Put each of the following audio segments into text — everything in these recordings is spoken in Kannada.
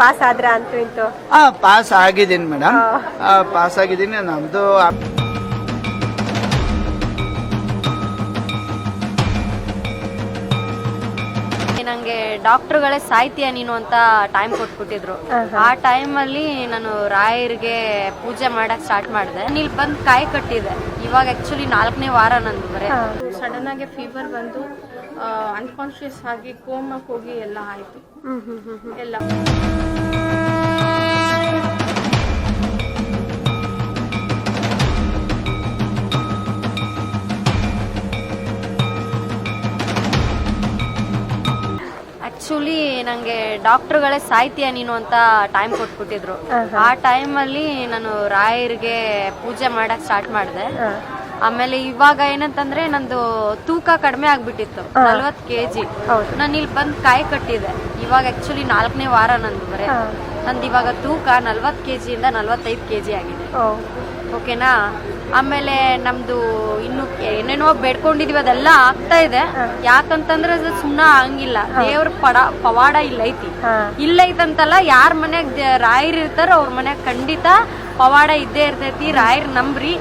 ಪಾಸ್ ಆದ್ರ ಅಂತೂ ಇಂತೂ. ಹಾ ಪಾಸ್ ಆಗಿದ್ದೀನಿ ಮೇಡಮ್. ಪಾಸ್ ಆಗಿದ್ದೀನಿ. ನಮ್ದು ನಂಗೆ ಡಾಕ್ಟರ್ಗಳೇ ಸಾಹಿತ್ಯ ನೀನು ಅಂತ ಟೈಮ್ ಕೊಟ್ಬಿಟ್ಟಿದ್ರು. ಆ ಟೈಮಲ್ಲಿ ನಾನು ರಾಯರ್ಗೆ ಪೂಜೆ ಮಾಡಕ್ ಸ್ಟಾರ್ಟ್ ಮಾಡಿದೆ. ಇಲ್ಲಿ ಬಂದು ಕಾಯಿ ಕಟ್ಟಿದೆ. ಇವಾಗ ಆಕ್ಚುಲಿ ನಾಲ್ಕನೇ ವಾರ ನಂದು ಬರೇ. ಸಡನ್ ಆಗಿ ಫೀವರ್ ಬಂದು ಅನ್ಕಾನ್ಶಿಯಸ್ ಆಗಿ ಕೋಮಕ್ಕೆ ಹೋಗಿ ಎಲ್ಲ ಆಯ್ತು. ಎಲ್ಲ. ಆಕ್ಚುಲಿ ನಂಗೆ ಡಾಕ್ಟರ್ಗಳೇ ಸಾಹಿತ್ಯ ನೀನು ಅಂತ ಟೈಮ್ ಕೊಟ್ಬಿಟ್ಟಿದ್ರು. ಆ ಟೈಮಲ್ಲಿ ನಾನು ರಾಯರ್ಗೆ ಪೂಜೆ ಮಾಡಕ್ ಸ್ಟಾರ್ಟ್ ಮಾಡಿದೆ. ಆಮೇಲೆ ಇವಾಗ ಏನಂತಂದ್ರೆ ನಂದು ತೂಕ ಕಡಿಮೆ ಆಗ್ಬಿಟ್ಟಿತ್ತು ನಲ್ವತ್ ಕೆಜಿ. ನಾನು ಇಲ್ಲಿ ಬಂದ್ ಕಾಯಿ ಕಟ್ಟಿದೆ. ಇವಾಗ ಆಕ್ಚುಲಿ ನಾಲ್ಕನೇ ವಾರ ನಂದು ಬರೇ. ನಂದು ಇವಾಗ ತೂಕ ನಲ್ವತ್ ಕೆಜಿ ಇಂದ ನಲ್ವತ್ತೈದು ಕೆಜಿ ಆಗಿದೆ. ಓಕೆನಾ ಆಮೇಲೆ ನಮ್ದು ಇನ್ನು ಏನೇನೋ ಬೇಡ್ಕೊಂಡಿದೀವಿ ಅದೆಲ್ಲ ಆಗ್ತಾ ಇದೆ. ಯಾಕಂತಂದ್ರೆ ಅದು ಸುಮ್ನ ಹಂಗಿಲ್ಲ. ದೇವ್ರ ಪಡ ಪವಾಡ ಇಲ್ಲ ಐತಿ. ಇಲ್ಲ ಐತಂತಲ್ಲ ಯಾರ ಮನೆಗ್ ರಾಯರ್ ಇರ್ತಾರ ಅವ್ರ ಮನ್ಯಾಗ ಖಂಡಿತ ಪವಾಡ ಇದ್ದೇ ಇರ್ತೈತಿ ರಾಯರ್ ನಂಬ್ರಿ.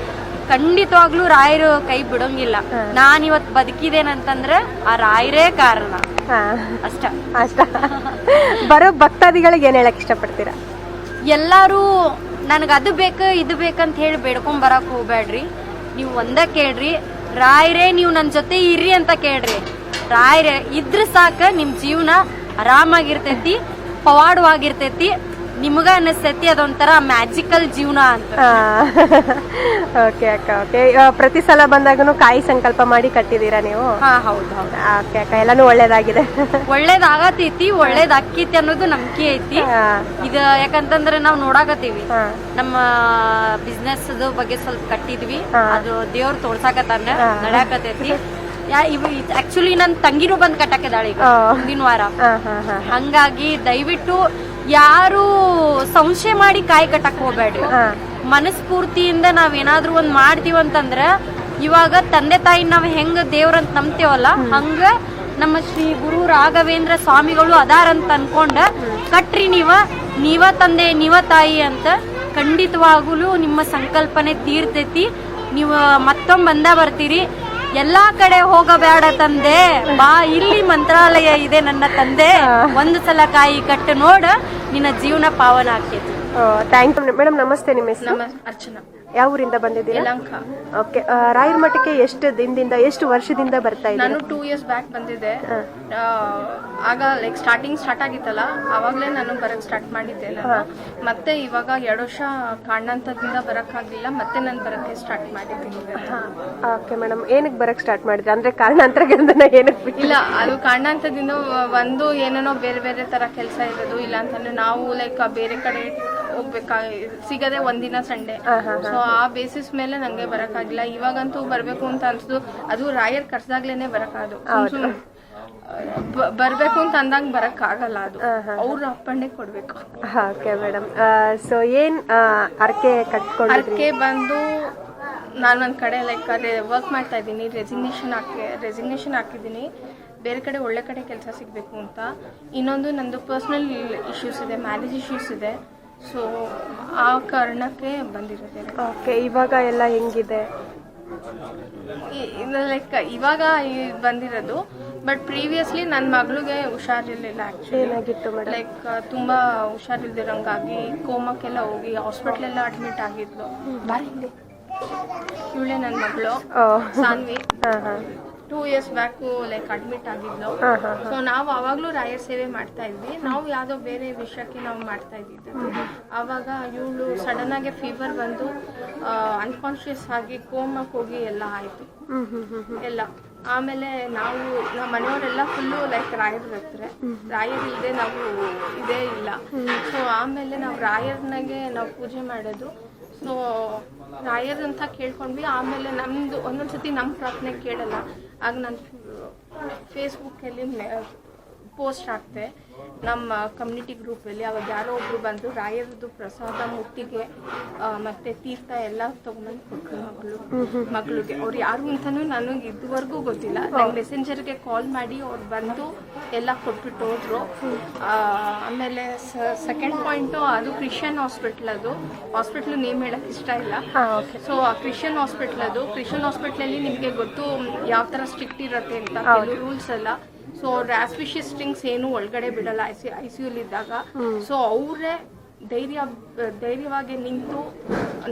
ಖಂಡಿತವಾಗ್ಲೂ ರಾಯರು ಕೈ ಬಿಡೋಂಗಿಲ್ಲ. ನಾನ್ ಇವತ್ ಬದುಕಿದೇನಂತಂದ್ರೆ ಆ ರಾಯರೇ ಕಾರಣ. ಅಷ್ಟ. ಅಷ್ಟ. ಬರೋ ಭಕ್ತಾದಿಗಳಿಗೆ ಏನ್ ಹೇಳಕ್ ಇಷ್ಟಪಡ್ತೀರಾ? ಎಲ್ಲಾರು ನನಗೆ ಅದು ಬೇಕು, ಇದು ಬೇಕಂತ ಹೇಳಿ ಬೇಡ್ಕೊಂಡ್ ಬರಕ್ ಹೋಗ್ಬೇಡ್ರಿ ನೀವು ಒಂದ ಕೇಳ್ರಿ, ರಾಯರೇ ನೀವು ನನ್ನ ಜೊತೆ ಇರ್ರಿ ಅಂತ ಕೇಳ್ರಿ. ರಾಯ್ರೆ ಇದ್ರ ಸಾಕ ನಿಮ್ಮ ಜೀವನ ಆರಾಮಾಗಿರ್ತೈತಿ, ಪವಾಡವಾಗಿರ್ತೈತಿ ನಿಮ್ಗ ಅನಿಸ್ತೈತಿ ಅದೊಂಥರ ಮ್ಯಾಜಿಕಲ್ ಜೀವನ ಅಂತ. ಓಕೆ ಅಕ್ಕ ಓಕೆ ಪ್ರತಿ ಸಲ ಬಂದಾಗನು ಕಾಯಿ ಸಂಕಲ್ಪ ಮಾಡಿ ಕಟ್ಟಿದೀರಾ ನೀವು? ಹಾ ಹೌದು ಹೌದು. ಓಕೆ ಅಕ್ಕ ಎಲ್ಲಾನು ಒಳ್ಳೇದಾಗಿದೆ. ಒಳ್ಳೇದಾಗತೈತಿ ಒಳ್ಳೇದ್ ಅಕ್ಕಿತಿ ಅನ್ನೋದು ನಂಬಿಕೆ ಐತಿ. ಇದ ಯಾಕಂತಂದ್ರೆ ನಾವ್ ನೋಡಾಕತ್ತೀವಿ. ನಮ್ಮ ಬಿಸ್ನೆಸ್ ಬಗ್ಗೆ ಸ್ವಲ್ಪ ಕಟ್ಟಿದ್ವಿ. ಅದು ದೇವ್ರು ತೋರ್ಸಾಕತ್ತಾನ ನಡ್ಯಾಕತೈತಿ ಆಕ್ಚುಲಿ ನನ್ ತಂಗಿನೂ ಬಂದ್ ಕಟ್ಟಕಿದಾಳೆ ಈಗ. ಮುಂದಿನ ವಾರ. ಹಂಗಾಗಿ ದಯವಿಟ್ಟು ಯಾರು ಸಂಶಯ ಮಾಡಿ ಕಾಯಿ ಕಟ್ಟಕ್ ಹೋಗ್ಬೇಡ್ರಿ. ಮನಸ್ಫೂರ್ತಿಯಿಂದ ನಾವ್ ಏನಾದ್ರೂ ಒಂದ್ ಮಾಡ್ತೀವಿ ಅಂತಂದ್ರ ಇವಾಗ ತಂದೆ ತಾಯಿ ನಾವ್ ಹೆಂಗ ದೇವ್ರಂತ ನಂಬ್ತೇವಲ್ಲ ಹಂಗ ನಮ್ಮ ಶ್ರೀ ಗುರು ರಾಘವೇಂದ್ರ ಸ್ವಾಮಿಗಳು ಅದಾರಂತ ಅನ್ಕೊಂಡ ಕಟ್ರಿ ನೀವ ನೀವ ತಂದೆ ನೀವ ತಾಯಿ ಅಂತ ಖಂಡಿತವಾಗಲೂ ನಿಮ್ಮ ಸಂಕಲ್ಪನೆ ತೀರ್ತೈತಿ. ನೀವು ಮತ್ತೊಮ್ಮೆ ಬಂದ ಬರ್ತೀರಿ. ಎಲ್ಲಾ ಕಡೆ ಹೋಗಬೇಡ ತಂದೆ. ಬಾ ಇಲ್ಲಿ ಮಂತ್ರಾಲಯ ಇದೆ ನನ್ನ ತಂದೆ. ಒಂದು ಸಲ ಕಾಯಿ ಕಟ್ಟು ನೋಡ ನಿನ್ನ ಜೀವನ ಪಾವನ ಆಗ್ತೈತಿ. ಥ್ಯಾಂಕ್ ಯು ಮೇಡಮ್ ನಮಸ್ತೆ ನಿಮ್ಮ ಹೆಸರು? ನಮ್ಮ ಅರ್ಚನಾ. ಯಾವ ಊರಿಂದ ಬಂದಿದ್ದೀರಾ? ಯಲಂಕ. ಓಕೆ ರಾಯರ ಮಠಕ್ಕೆ ಎಷ್ಟು ದಿನದಿಂದ ಎಷ್ಟು ವರ್ಷದಿಂದ ಬರ್ತಾ ಇದ್ದೀರಾ? ನಾನು 2 ಇಯರ್ಸ್ ಬ್ಯಾಕ್ ಬಂದಿದ್ದೆ. ಆ, ಆಗ ಲೈಕ್ ಸ್ಟಾರ್ಟಿಂಗ್ ಸ್ಟಾರ್ಟ್ ಆಗಿತ್ತಲ್ಲ ಅವಾಗಲೇ ನಾನು ಬರಕ್ ಸ್ಟಾರ್ಟ್ ಮಾಡಿದ್ದೆ ನಾನು. ಮತ್ತೆ ಇವಾಗ ಎರಡು ವರ್ಷ ಕಾರಣಾಂತದಿಂದ ಬರಕ್ಕಾಗ್ಲಿಲ್ಲ ಮತ್ತೆ ನಾನು ಬರಕ್ಕೆ ಸ್ಟಾರ್ಟ್ ಮಾಡಿದ್ದೀನಿ. ಓಕೆ ಮೇಡಮ್ ಏನಕ್ಕೆ ಬರಕ್ ಸ್ಟಾರ್ಟ್ ಮಾಡಿದ್ರಿ? ಅಂದ್ರೆ ಕಾರಣಾಂತರಗಳಿಂದ ಏನಕ್ಕೆ ಬಿಟ್ಟು ಇಲ್ಲ ಅದು ಕಾಣಂತದಿಂದ ಒಂದು ಏನೇನೋ ಬೇರೆ ಬೇರೆ ತರ ಕೆಲಸ ಇರೋದು ಇಲ್ಲ ಅಂತಂದ್ರೆ ನಾವು ಲೈಕ್ ಬೇರೆ ಕಡೆ ಹೋಗ್ಬೇಕಾಗಿ ಸಿಗದೆ ಒಂದಿನ ಸಂಡೆ. ಸೊ ಆ ಬೇಸಿಸ್ ಮೇಲೆ ನಂಗೆ ಬರಕ್ಕಾಗಿಲ್ಲ. ಇವಾಗಂತೂ ಬರ್ಬೇಕು ಅಂತ ಅನ್ಸುದು. ಅದು ರಾಯರ್ ಕರ್ಸಾಗ್ಲೇನೆ ಬರಕಾದು ಬರ್ಬೇಕು ಅಂತ ಅಂದಾಗ ಬರಕ್ ಆಗಲ್ಲ ಅದು ಅವ್ರ ಅಪ್ಪಣೆ ಕೊಡ್ಬೇಕು. ಓಕೆ ಮೇಡಮ್ ಸೊ ಏನ್ ಅರ್ಕೆ ಕಟ್ಕೊಂಡು ಅರ್ಕೆ ಬಂದು ನಾನು ಒಂದ್ ಕಡೆ ಲೈಕ್ ಅದೇ ವರ್ಕ್ ಮಾಡ್ತಾ ಇದ್ದೀನಿ. ರೆಸಿಗ್ನೇಷನ್ ಹಾಕಿ ರೆಸಿಗ್ನೇಷನ್ ಹಾಕಿದ್ದೀನಿ. ಬೇರೆ ಕಡೆ ಒಳ್ಳೆ ಕಡೆ ಕೆಲಸ ಸಿಗಬೇಕು ಅಂತ. ಇನ್ನೊಂದು ನಂದು ಪರ್ಸ್ನಲ್ ಇಶ್ಯೂಸ್ ಇದೆ ಮ್ಯಾರೇಜ್ ಇಶ್ಯೂಸ್ ಇದೆ. ಸೊ ಆ ಕಾರಣಕ್ಕೆ ಬಂದಿರೋದೆ. ಓಕೆ ಇವಾಗ ಎಲ್ಲ ಹೆಂಗಿದೆ? ಲೈಕ್ ಇವಾಗ ಈ- ಬಂದಿರೋದು ಬಟ್ ಪ್ರೀವಿಯಸ್ಲಿ ನನ್ನ ಮಗಳಿಗೆ ಹುಷಾರಿರಲಿಲ್ಲ ಆ್ಯಕ್ಚುಲಿ ಏನಾಗಿತ್ತು ಮೇಡಮ್ ಲೈಕ್ ತುಂಬ ಹುಷಾರಿಲ್ದಿರಂಗಾಗಿ ಕೋಮಕ್ಕೆಲ್ಲ ಹೋಗಿ ಹಾಸ್ಪಿಟ್ಲೆಲ್ಲ ಅಡ್ಮಿಟ್ ಆಗಿದ್ಲು. ಇವಳೆ ನನ್ನ ಮಗಳು. ಸಾನ್ವಿ. ಹಾಂ ಹಾ. Two years back like admit ಆಗಿದ್ಲು. So ನಾವು ಅವಾಗ್ಲೂ ರಾಯರ್ ಸೇವೆ ಮಾಡ್ತಾ ಇದ್ವಿ. ನಾವು ಯಾವ್ದೋ ಬೇರೆ ವಿಷಯಕ್ಕೆ ನಾವು ಮಾಡ್ತಾ ಇದ್ದಿದ್ದು. ಅವಾಗ ಇವಳು ಸಡನ್ ಆಗಿ ಫೀವರ್ ಬಂದು ಅನ್ಕಾನ್ಶಿಯಸ್ ಆಗಿ ಕೋಮಕ್ಕೆ ಹೋಗಿ ಎಲ್ಲ ಆಯ್ತು. ಎಲ್ಲ. ಆಮೇಲೆ ನಾವು ನಮ್ಮ ಮನೆಯವರೆಲ್ಲ ಫುಲ್ಲು ಲೈಕ್ ರಾಯರ್ ಬರ್ತಾರೆ ರಾಯರ್ ಇಲ್ಲದೆ ನಾವು ಇದೇ ಇಲ್ಲ. ಸೊ ಆಮೇಲೆ ನಾವು ರಾಯರ್ನಾಗೆ ನಾವು ಪೂಜೆ ಮಾಡೋದು. ಸೊ ರಾಯರ್ ಅಂತ ಕೇಳ್ಕೊಂಡ್ವಿ. ಆಮೇಲೆ ನಮ್ದು ಒಂದೊಂದ್ಸತಿ ನಮ್ಮ ಪ್ರಾರ್ಥನೆ ಕೇಳಲ್ಲ. ಆಗ ನಾನು ಫೇಸ್ಬುಕ್ಕಲ್ಲಿ ಪೋಸ್ಟ್ ಹಾಕ್ತೆ ನಮ್ಮ ಕಮ್ಯುನಿಟಿ ಗ್ರೂಪಲ್ಲಿ ಅವಾಗ ಯಾರೋ ಒಬ್ರು ಬಂದು ರಾಯರದ್ದು ಪ್ರಸಾದ ಮುತ್ತಿಗೆ ಮತ್ತೆ ತೀರ್ಥ ಎಲ್ಲ ತಗೊಂಡ್ಬಂದು ಕೊಟ್ಟರು ಮಗಳು. ಮಗಳಿಗೆ. ಅವ್ರು ಯಾರು ಅಂತಾನು ನನಗೆ ಇದುವರೆಗೂ ಗೊತ್ತಿಲ್ಲ. ನಾನು ಮೆಸೆಂಜರ್ಗೆ ಕಾಲ್ ಮಾಡಿ ಅವ್ರು ಬಂದು ಎಲ್ಲ ಕೊಟ್ಬಿಟ್ಟು ಹೋದ್ರು. ಆಮೇಲೆ ಸೆಕೆಂಡ್ ಪಾಯಿಂಟು ಅದು ಕ್ರಿಶ್ಚಿಯನ್ ಹಾಸ್ಪಿಟ್ಲ್ ಅದು. ಹಾಸ್ಪಿಟ್ಲ್ ನೇಮ್ ಹೇಳಕ್ ಇಷ್ಟ ಇಲ್ಲ. ಸೊ ಆ ಕ್ರಿಶ್ಚಿಯನ್ ಹಾಸ್ಪಿಟ್ಲ್ ಅದು. ಕ್ರಿಶ್ಚಿಯನ್ ಹಾಸ್ಪಿಟ್ಲಲ್ಲಿ ನಿಮಗೆ ಗೊತ್ತು ಯಾವ ಥರ ಸ್ಟ್ರಿಕ್ಟ್ ಇರುತ್ತೆ ಅಂತ ರೂಲ್ಸ್ ಎಲ್ಲ. ಸೊ ರ್ಯಾಸ್ಪಿಷಿಯಸ್ ಸ್ಟಿಂಗ್ಸ್ ಏನು ಒಳಗಡೆ ಬಿಡಲ್ಲ. ಐ ಸಿ ಐ ಸಿ ಇದ್ದಾಗ. ಸೊ ಅವರೇ ಧೈರ್ಯ ಧೈರ್ಯವಾಗಿ ನಿಂತು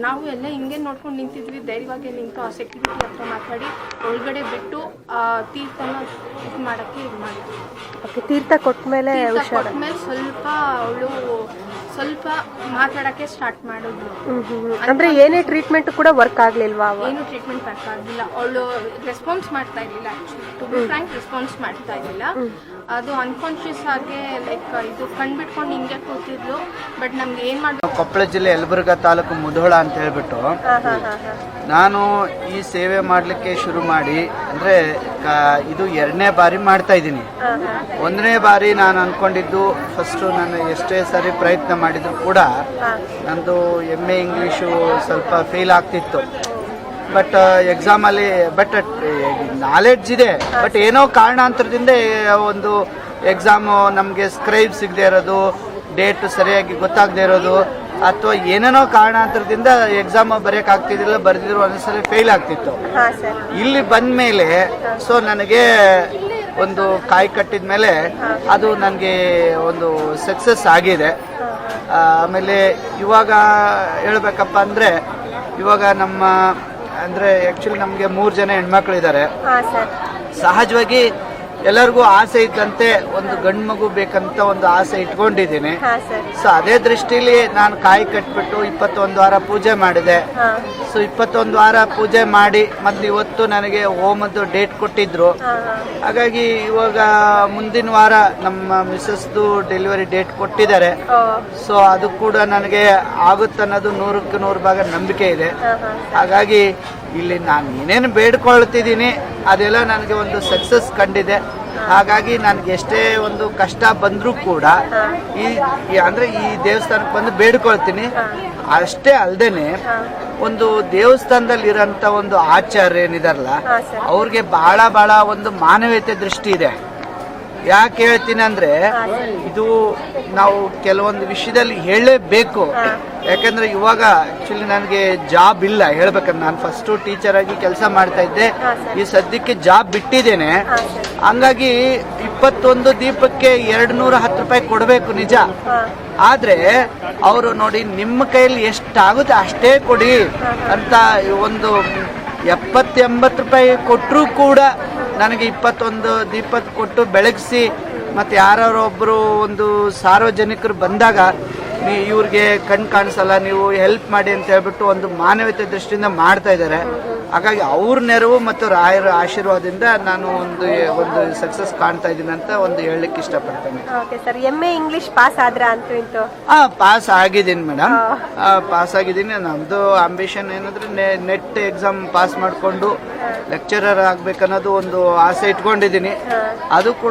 ನಾವು ಎಲ್ಲ ಹಿಂಗೆ ನೋಡ್ಕೊಂಡು ನಿಂತಿದ್ವಿ ಧೈರ್ಯವಾಗಿ ನಿಂತು ಆ ಸೆಕ್ಯೂರಿಟಿ ಹತ್ರ ಮಾತಾಡಿ ಒಳಗಡೆ ಬಿಟ್ಟು ಆ ತೀರ್ಥನ ಇದು ಮಾಡೋಕ್ಕೆ ಇದು ಮಾಡಿದ್ವಿ ತೀರ್ಥ ತೀರ್ಥ ಕೊಟ್ಮೇಲೆ ಕೊಟ್ಟ ಮೇಲೆ ಸ್ವಲ್ಪ ಅವಳು ಸ್ವಲ್ಪ ಮಾತಾಡಕ್ಕೆ ಸ್ಟಾರ್ಟ್ ಹ್ಮ್. ಅಂದ್ರೆ ಏನೇ ಟ್ರೀಟ್ಮೆಂಟ್ ಕೂಡ ವರ್ಕ್ ಆಗ್ಲಿಲ್ವಾ ಏನು ಟ್ರೀಟ್ಮೆಂಟ್ ವರ್ಕ್ ಆಗಲಿಲ್ಲ. ಅವಳು ರೆಸ್ಪಾನ್ಸ್ ಮಾಡ್ತಾ ಇರಲಿಲ್ಲ actually to be frank response ಮಾಡ್ತಾ ಇರಲಿಲ್ಲ. ಅದು ಅನ್ಕಾನ್ಶಿಯಸ್ ಆಗಿ ಲೈಕ್ ಇದು ಕಣ್ ಬಿಟ್ಕೊಂಡು ಹಿಂಗೆ ಕೂತಿದ್ಲು. ಬಟ್ ನಮ್ಗೆ ಏನ್ ಮಾಡ್ಬೇಕು ಕೊಪ್ಪಳ ಜಿಲ್ಲೆ ಯಲಬುರ್ಗ ತಾಲೂಕು ಮುಧೋಳ ಅಂತ ಹೇಳ್ಬಿಟ್ಟು ನಾನು ಈ ಸೇವೆ ಮಾಡಲಿಕ್ಕೆ ಶುರು ಮಾಡಿ ಅಂದರೆ ಇದು ಎರಡನೇ ಬಾರಿ ಮಾಡ್ತಾ ಇದ್ದೀನಿ. ಒಂದನೇ ಬಾರಿ ನಾನು ಅಂದ್ಕೊಂಡಿದ್ದು ಫಸ್ಟು ನಾನು ಎಷ್ಟೇ ಸಾರಿ ಪ್ರಯತ್ನ ಮಾಡಿದ್ರು ಕೂಡ ನಂದು ಎಂ ಎ ಇಂಗ್ಲೀಷು ಸ್ವಲ್ಪ ಫೇಲ್ ಆಗ್ತಿತ್ತು. ಬಟ್ ಎಕ್ಸಾಮಲ್ಲಿ ಬಟ್ ನಾಲೆಡ್ಜ್ ಇದೆ. ಬಟ್ ಏನೋ ಕಾರಣಾಂತರದಿಂದ ಒಂದು ಎಕ್ಸಾಮು ನಮಗೆ ಸ್ಕ್ರೈಬ್ ಸಿಗದೆ ಇರೋದು ಡೇಟ್ ಸರಿಯಾಗಿ ಗೊತ್ತಾಗದೆ ಇರೋದು ಅಥವಾ ಏನೇನೋ ಕಾರಣಾಂತರದಿಂದ ಎಕ್ಸಾಮ್ ಬರೆಯಕ್ಕೆ ಆಗ್ತಿದ್ದಿಲ್ಲ ಬರೆದಿದ್ರು ಒಂದ್ಸಲ ಫೇಲ್ ಆಗ್ತಿತ್ತು. ಇಲ್ಲಿ ಬಂದ ಮೇಲೆ ಸೊ ನನಗೆ ಒಂದು ಕಾಯಿ ಕಟ್ಟಿದ ಮೇಲೆ ಅದು ನನಗೆ ಒಂದು ಸಕ್ಸಸ್ ಆಗಿದೆ. ಆಮೇಲೆ ಇವಾಗ ಹೇಳ್ಬೇಕಪ್ಪ ಅಂದರೆ ಇವಾಗ ನಮ್ಮ ಅಂದರೆ ಆ್ಯಕ್ಚುಲಿ ನಮಗೆ ಮೂರು ಜನ ಹೆಣ್ಮಕ್ಳಿದ್ದಾರೆ ಸಹಜವಾಗಿ ಎಲ್ಲರಿಗೂ ಆಸೆ ಇದ್ದಂತೆ ಒಂದು ಗಂಡು ಮಗು ಬೇಕಂತ ಒಂದು ಆಸೆ ಇಟ್ಕೊಂಡಿದ್ದೀನಿ. ಹಾ ಸರ್. ಸೊ ಅದೇ ದೃಷ್ಟಿಲಿ ನಾನು ಕಾಯಿ ಕಟ್ಬಿಟ್ಟು ಇಪ್ಪತ್ತೊಂದು ವಾರ ಪೂಜೆ ಮಾಡಿದೆ. ಹಾ. ಸೊ ಇಪ್ಪತ್ತೊಂದು ವಾರ ಪೂಜೆ ಮಾಡಿ ಮತ್ತೆ ಇವತ್ತು ನನಗೆ ಹೋಮದ್ದು ಡೇಟ್ ಕೊಟ್ಟಿದ್ರು. ಹಾ ಹಾ. ಹಾಗಾಗಿ ಇವಾಗ ಮುಂದಿನ ವಾರ ನಮ್ಮ ಮಿಸ್ಸಸ್ದು ಡೆಲಿವರಿ ಡೇಟ್ ಕೊಟ್ಟಿದ್ದಾರೆ. ಓ. ಸೊ ಅದು ಕೂಡ ನನಗೆ ಆಗುತ್ತನ್ನೋದು ನೂರಕ್ಕೆ ನೂರು ಭಾಗ ನಂಬಿಕೆ ಇದೆ. ಹಾ ಹಾ. ಹಾಗಾಗಿ ಇಲ್ಲಿ ನಾನು ಏನೇನು ಬೇಡ್ಕೊಳ್ತಿದ್ದೀನಿ ಅದೆಲ್ಲ ನನಗೆ ಒಂದು ಸಕ್ಸಸ್ ಕಂಡಿದೆ. ಹಾಗಾಗಿ ನನಗೆ ಎಷ್ಟೇ ಒಂದು ಕಷ್ಟ ಬಂದರೂ ಕೂಡ ಈ ಅಂದರೆ ಈ ದೇವಸ್ಥಾನಕ್ಕೆ ಬಂದು ಬೇಡ್ಕೊಳ್ತೀನಿ. ಅಷ್ಟೇ ಅಲ್ಲದೆ ಒಂದು ದೇವಸ್ಥಾನದಲ್ಲಿ ಇರೋಂಥ ಒಂದು ಆಚಾರ್ಯ ಏನಿದಾರಲ್ಲ ಅವ್ರಿಗೆ ಬಹಳ ಬಹಳ ಒಂದು ಮಾನವೀಯತೆ ದೃಷ್ಟಿ ಇದೆ. ಯಾಕೆ ಹೇಳ್ತೀನಿ ಅಂದ್ರೆ ಇದು ನಾವು ಕೆಲವೊಂದು ವಿಷಯದಲ್ಲಿ ಹೇಳಲೇಬೇಕು. ಯಾಕಂದ್ರೆ ಇವಾಗ ಆಕ್ಚುಲಿ ನನಗೆ ಜಾಬ್ ಇಲ್ಲ ಹೇಳ್ಬೇಕಂದ್ರೆ ನಾನು ಫಸ್ಟು ಟೀಚರ್ ಆಗಿ ಕೆಲಸ ಮಾಡ್ತಾ ಇದ್ದೆ. ಈ ಸದ್ಯಕ್ಕೆ ಜಾಬ್ ಬಿಟ್ಟಿದ್ದೇನೆ. ಹಂಗಾಗಿ ಇಪ್ಪತ್ತೊಂದು ದೀಪಕ್ಕೆ ಎರಡು ನೂರ ಹತ್ತು ರೂಪಾಯಿ ಕೊಡಬೇಕು ನಿಜ. ಆದ್ರೆ ಅವರು ನೋಡಿ ನಿಮ್ಮ ಕೈಯಲ್ಲಿ ಎಷ್ಟಾಗುತ್ತೆ ಅಷ್ಟೇ ಕೊಡಿ ಅಂತ ಒಂದು ಎಪ್ಪತ್ತು ಎಂಬತ್ತು ರೂಪಾಯಿ ಕೊಟ್ಟರೂ ಕೂಡ ನನಗೆ ಇಪ್ಪತ್ತೊಂದು ದೀಪ ಕೊಟ್ಟು ಬೆಳಗಿಸಿ ಮತ್ತು ಯಾರೋ ಒಬ್ಬರು ಒಂದು ಸಾರ್ವಜನಿಕರು ಬಂದಾಗ ನೀ ಇವ್ರಿಗೆ ಕಣ್ ಕಾಣಿಸಲ್ಲ ನೀವು ಹೆಲ್ಪ್ ಮಾಡಿ ಅಂತ ಹೇಳ್ಬಿಟ್ಟು ಒಂದು ಮಾನವೀಯತೆ ದೃಷ್ಟಿಯಿಂದ ಮಾಡ್ತಾ ಇದ್ದಾರೆ. ಹಾಗಾಗಿ ಅವ್ರ ನೆರವು ಮತ್ತು ರಾಯರ ಆಶೀರ್ವಾದದಿಂದ ನಾನು ಒಂದು ಒಂದು ಸಕ್ಸಸ್ ಕಾಣ್ತಾ ಇದ್ದೀನಿ ಅಂತ ಒಂದು ಹೇಳಲಿಕ್ಕೆ ಇಷ್ಟಪಡ್ತೇನೆ. Okay sir M A English pass ಆದ್ರ ಅಂತೂ ಇಂತೂ ಹಾ ಪಾಸ್ ಆಗಿದ್ದೀನಿ ಮೇಡಮ್ ಪಾಸ್ ಆಗಿದ್ದೀನಿ. ನಮ್ಮದು ಅಂಬಿಷನ್ ಏನಂದ್ರೆ ನೆಟ್ ಎಕ್ಸಾಮ್ ಪಾಸ್ ಮಾಡಿಕೊಂಡು ಲೆಕ್ಚರರ್ ಆಗ್ಬೇಕನ್ನೋದು ಒಂದು ಆಸೆ ಇಟ್ಕೊಂಡಿದ್ದೀನಿ. ಅದು ಕೂಡ